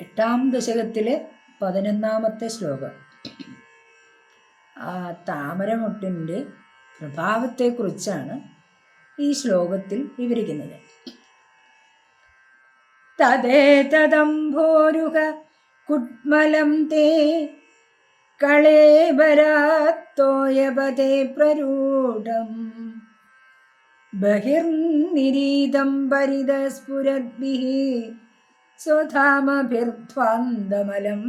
എട്ടാം ദശകത്തിലെ പതിനൊന്നാമത്തെ ശ്ലോകം. ആ താമരമുട്ടിന്റെ പ്രഭാവത്തെക്കുറിച്ചാണ് ഈ ശ്ലോകത്തിൽ വിവരിക്കുന്നത്. തദേതദംഭോരുഹ കുട്മലം തേ കളേബരാത്തോയപതേ പ്രരൂഢം. ബഹിർനിരീതം പരിതസ്ഫുരദ്ഭിः സ്വധാമഭിർധ്വാന്തമലം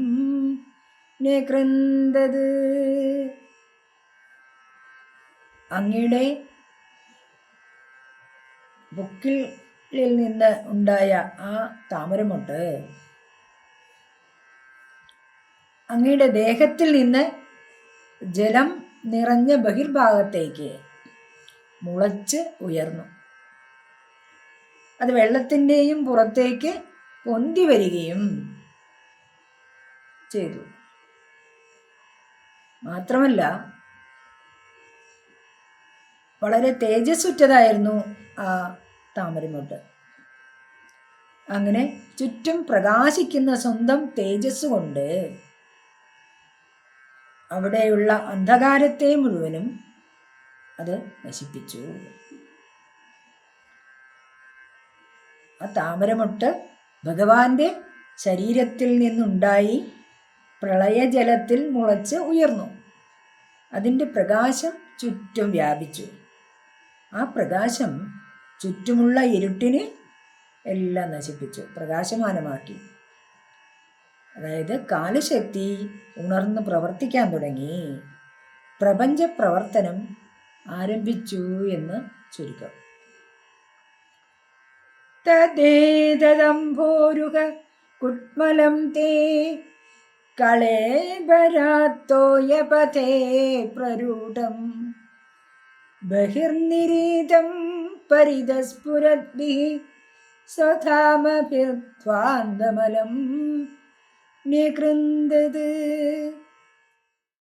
നികൃന്ദത് അങ്ങയുടെ ബുക്കിൽ നിന്ന് ഉണ്ടായ ആ താമരമുട്ട് അങ്ങയുടെ ദേഹത്തിൽ നിന്ന് ജലം നിറഞ്ഞ ബഹിർഭാഗത്തേക്ക് മുളച്ച് ഉയർന്നു. അത് വെള്ളത്തിന്റെയും പുറത്തേക്ക് പൊന്തി വരികയും ചെയ്തു. മാത്രമല്ല വളരെ തേജസ്സുറ്റതായിരുന്നു ആ താമരമുട്ട് അങ്ങനെ ചുറ്റും പ്രകാശിക്കുന്ന സ്വന്തം തേജസ് കൊണ്ട് അവിടെയുള്ള അന്ധകാരത്തെ മുഴുവനും അത് നശിപ്പിച്ചു. ആ താമരമുട്ട് ഭഗവാന്റെ ശരീരത്തിൽ നിന്നുണ്ടായി പ്രളയജലത്തിൽ മുളച്ച് ഉയർന്നു. അതിന്റെ പ്രകാശം ചുറ്റും വ്യാപിച്ചു. ആ പ്രകാശം ചുറ്റുമുള്ള ഇരുട്ടിനെ എല്ലാം നശിപ്പിച്ചു പ്രകാശമാനമാക്കി. അതായത് കാലശക്തി ഉണർന്ന് പ്രവർത്തിക്കാൻ തുടങ്ങി. പ്രപഞ്ച പ്രവർത്തനം ആരംഭിച്ചു എന്ന് ചുരുക്കം. തദ്ദേതദംഭോരുഹ കുട്മലം തേ കളേബരാത്തോയപഥേ പ്രരൂഢം. ബഹിർനിരീതം പരിതസ്ഫുരദ്ഭിः സ്വധാമഭിർധ്വാന്തമലം നികൃന്ദത്